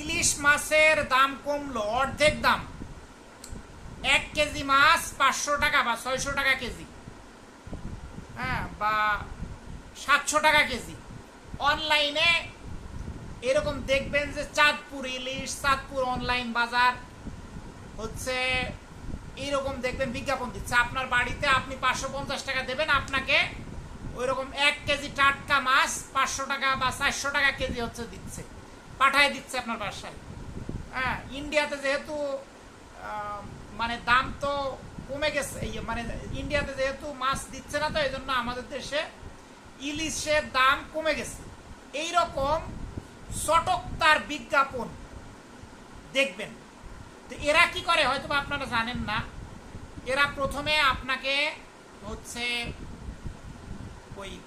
ইলিশ মাছের দাম কমলো, অর্ধেক দাম। এক কেজি মাছ পাঁচশো টাকা বা ছয়শো টাকা কেজি। হ্যাঁ বা সাতশো টাকা কেজি। অনলাইনে এরকম দেখবেন যে চাঁদপুর ইলিশ, চাঁদপুর অনলাইন বাজার হচ্ছে এইরকম দেখবেন বিজ্ঞাপন দিচ্ছে। আপনার বাড়িতে আপনি পাঁচশো পঞ্চাশ টাকা দেবেন, আপনাকে ওই রকম এক কেজি টাটকা মাছ পাঁচশো টাকা বা চারশো টাকা কেজি হচ্ছে দিচ্ছে। পাঠায় দিচ্ছে আপনার বাসায়। হ্যাঁ ইন্ডিয়াতে যেহেতু মানে দাম তো কমে গেছে মানে ইন্ডিয়াতে যেহেতু মাছ দিচ্ছে না তো এই জন্য আমাদের দেশে ইলিশের দাম কমে গেছে। এই রকম চটকতার বিজ্ঞাপন দেখবেন। তো এরা কি করে হয়তো আপনারা জানেন না, এরা প্রথমে আপনাকে হচ্ছে ওই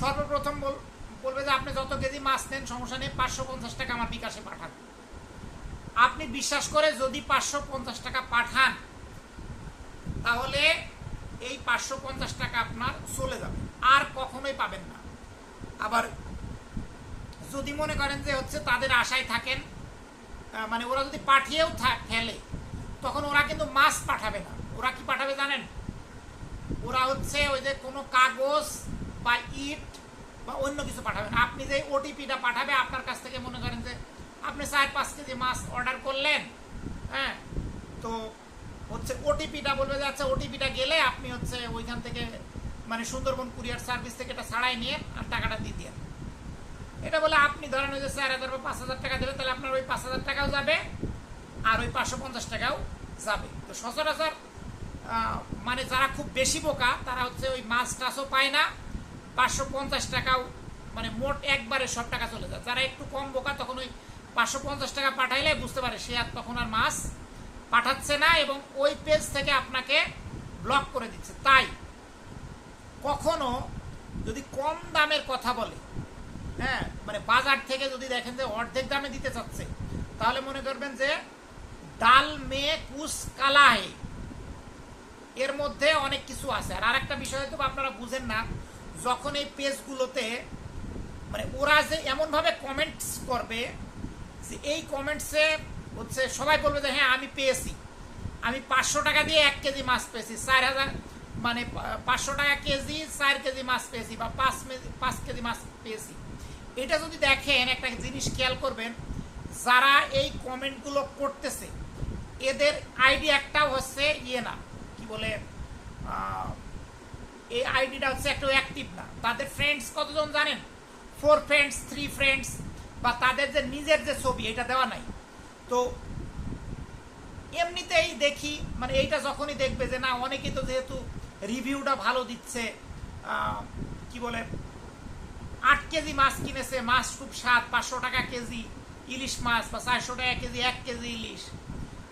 সর্বপ্রথম বল- বলবে যে আপনি যত কেজি মাছ নেন, সমস্যা নেই, পাঁচশো পঞ্চাশ টাকা আমার বিকাশে পাঠান। আপনি বিশ্বাস করে যদি পাঁচশো পঞ্চাশ টাকা পাঠান, তাহলে এই পাঁচশো পঞ্চাশ টাকা আপনার চলে যাবে, আর কখনোই পাবেন না। আবার যদি মনে করেন যে হচ্ছে তাদের আশায় থাকেন মানে ওরা যদি পাঠিয়েও ফেলে, তখন ওরা কিন্তু মাছ পাঠাবে না। ওরা কি পাঠাবে জানেন? ওরা হচ্ছে ওই যে কোনো কাগজ বা ইট বা অন্য কিছু পাঠাবেন। আপনি যে ওটিপিটা পাঠাবে, আপনার কাছ থেকে মনে করেন যে আপনি চার, পাঁচ কেজি মাছ অর্ডার করলেন হ্যাঁ? তো হচ্ছে ওটিপিটা বলবে যে আচ্ছা ওটিপিটা গেলে আপনি হচ্ছে ওইখান থেকে মানে সুন্দরবন কুরিয়ার সার্ভিস থেকে এটা ছাড়াই নিয়ে আর টাকাটা দিয়ে দিয়ে এটা বলে আপনি ধরেন ওই যে চার হাজার বা পাঁচ হাজার টাকা দেবে তাহলে আপনার ওই পাঁচ হাজার টাকাও যাবে আর ওই পাঁচশো পঞ্চাশ টাকাও যাবে। তো সচরাচর মানে যারা খুব বেশি বোকা, তারা হচ্ছে ওই মাছ টাছও পায় না পাঁচশো পঞ্চাশ টাকাও মানে মোট একবারে সব টাকা চলে যায়। যারা একটু কম বোকা তখন ওই পাঁচশো পঞ্চাশ টাকা পাঠাইলে বুঝতে পারে সে আর তখন আর মাছ পাঠাচ্ছে না এবং ওই পেজ থেকে আপনাকে ব্লক করে দিচ্ছে। তাই কখনো যদি কম দামের কথা বলে হ্যাঁ মানে বাজার থেকে যদি দেখেন যে অর্ধেক দামে দিতে চাচ্ছে, তাহলে মনে করবেন যে ডাল, মে, কুস কালা হে এর মধ্যে অনেক কিছু আছে। আর আরেকটা বিষয় হয়তো আপনারা বুঝেন না যখন এই পেজগুলোতে মানে ওরা যে এমনভাবে কমেন্টস করবে যে এই কমেন্টসে হচ্ছে সবাই বলবে যে হ্যাঁ আমি পেয়েছি। আমি পাঁচশো টাকা দিয়ে এক কেজি মাছ পেয়েছি, চার হাজার মানে পাঁচশো টাকা কেজি, চার কেজি মাছ পেয়েছি বা পাঁচ পাঁচ কেজি মাছ পেয়েছি। এটা যদি দেখেন, একটা জিনিস খেয়াল করবেন, যারা এই কমেন্টগুলো করতেছে, এদের আইডি একটাও হচ্ছে ইয়ে না, কি বলে এই আইডিটা হচ্ছে একটু অ্যাক্টিভ না। তাদের ফ্রেন্ডস কতজন জানেন? ফোর ফ্রেন্ডস থ্রি ফ্রেন্ডস বা তাদের যে নিজের যে ছবি, এটা দেওয়া নাই। তো এমনিতেই দেখি মানে এইটা যখনই দেখবে যে না অনেকেই তো যেহেতু রিভিউটা ভালো দিচ্ছে কি বলে, আট কেজি মাছ কিনেছে, মাছ খুব স্বাদ, পাঁচশো টাকা কেজি ইলিশ মাছ বা চারশো টাকা কেজি, এক কেজি ইলিশ।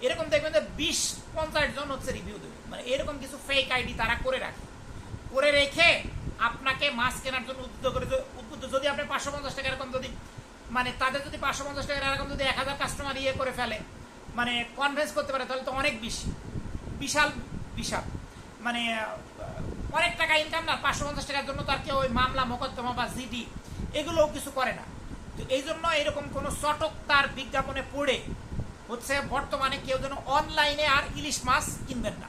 এরকম দেখবেন যে বিশ পঞ্চাশ জন হচ্ছে রিভিউ দেবে। মানে এরকম কিছু ফেক আইডি তারা করে রাখে। করে রেখে আপনাকে মাছ কেনার জন্য উদ্বুদ্ধ করে উদ্বুদ্ধ যদি আপনি পাঁচশো পঞ্চাশ টাকা এরকম যদি মানে তাদের যদি পাঁচশো পঞ্চাশ টাকা এরকম যদি এক হাজার কাস্টমার ইয়ে করে ফেলে মানে কনভেন্স করতে পারে, তাহলে তো অনেক বেশি। বিশাল বিশাল। মানে অনেক টাকা ইনকাম না, পাঁচশো পঞ্চাশ টাকার জন্য তার কেউ ওই মামলা, মোকদ্দমা বা জিডি এগুলোও কিছু করে না। তো এই জন্য এরকম কোনো চটক তার বিজ্ঞাপনে পড়ে হচ্ছে বর্তমানে কেউ যেন অনলাইনে আর ইলিশ মাছ কিনবেন না।